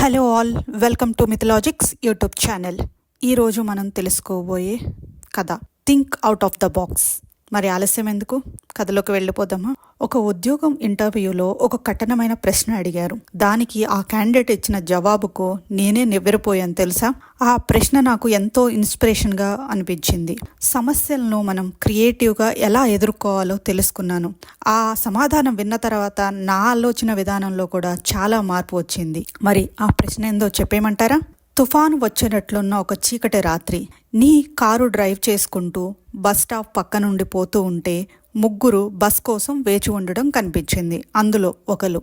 Hello all welcome to Mythologics YouTube channel ఈరోజు మనం తెలుసుకోబోయే కథ think out of the box మరి ఆలస్యం ఎందుకు? కథలోకి వెళ్ళిపోదామా? ఒక ఉద్యోగం ఇంటర్వ్యూలో ఒక కఠినమైన ప్రశ్న అడిగారు. దానికి ఆ క్యాండిడేట్ ఇచ్చిన జవాబుకు నేనే నివ్వెరపోయాను తెలుసా? ఆ ప్రశ్న నాకు ఎంతో ఇన్స్పిరేషన్గా అనిపించింది. సమస్యలను మనం క్రియేటివ్గా ఎలా ఎదుర్కోవాలో తెలుసుకున్నాను. ఆ సమాధానం విన్న తర్వాత నా ఆలోచన విధానంలో కూడా చాలా మార్పు వచ్చింది. మరి ఆ ప్రశ్న ఏందో చెప్పేయమంటారా? తుఫాను వచ్చినట్లున్న ఒక చీకటి రాత్రి నీ కారు డ్రైవ్ చేసుకుంటూ బస్ స్టాప్ పక్క నుండి పోతూ ఉంటే ముగ్గురు బస్ కోసం వేచి ఉండడం కనిపించింది. అందులో ఒకరు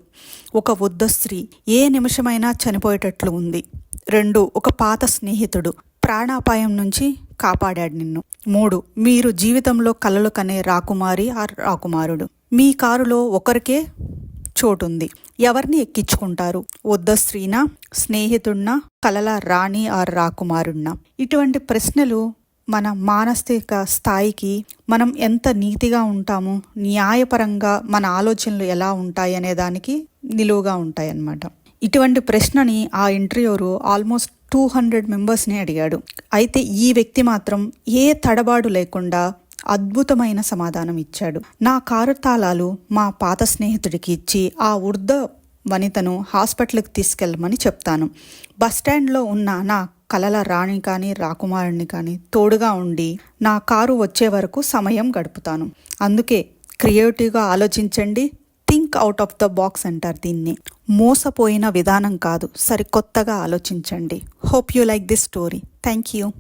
ఒక వృద్ధ స్త్రీ ఏ నిమిషమైనా చనిపోయేటట్లు ఉంది. రెండు ఒక పాత స్నేహితుడు ప్రాణాపాయం నుంచి కాపాడాడు నిన్ను. మూడు మీరు జీవితంలో కలలు కనే రాకుమారి ఆ రాకుమారుడు. మీ కారులో ఒకరికే చోటుంది. ఎవరిని ఎక్కించుకుంటారు? వద్ద స్త్రీనా? స్నేహితుడినా? కలల రాణి ఆర్ రాకుమారుణ్ణా ఇటువంటి ప్రశ్నలు మన మానసిక స్థాయికి మనం ఎంత నీతిగా ఉంటాము? న్యాయపరంగా మన ఆలోచనలు ఎలా ఉంటాయి అనే దానికి నిలువుగా ఉంటాయి అన్నమాట ఇటువంటి ప్రశ్నని ఆ ఇంటర్వ్యూరు ఆల్మోస్ట్ టూ హండ్రెడ్ మెంబర్స్ని అడిగాడు. అయితే ఈ వ్యక్తి మాత్రం ఏ తడబాటు లేకుండా అద్భుతమైన సమాధానం ఇచ్చాడు. నా కారు తాళాలు మా పాత స్నేహితుడికి ఇచ్చి ఆ వృద్ధ వనితను హాస్పిటల్కి తీసుకెళ్ళమని చెప్తాను. బస్టాండ్లో ఉన్న నా కలల రాణి కానీ రాకుమారుని కానీ తోడుగా ఉండి నా కారు వచ్చే వరకు సమయం గడుపుతాను. అందుకే క్రియేటివ్గా ఆలోచించండి. Think out of the box అంటారు దీన్ని. మోసపోయిన విధానం కాదు సరికొత్తగా ఆలోచించండి. Hope you like this story. Thank you.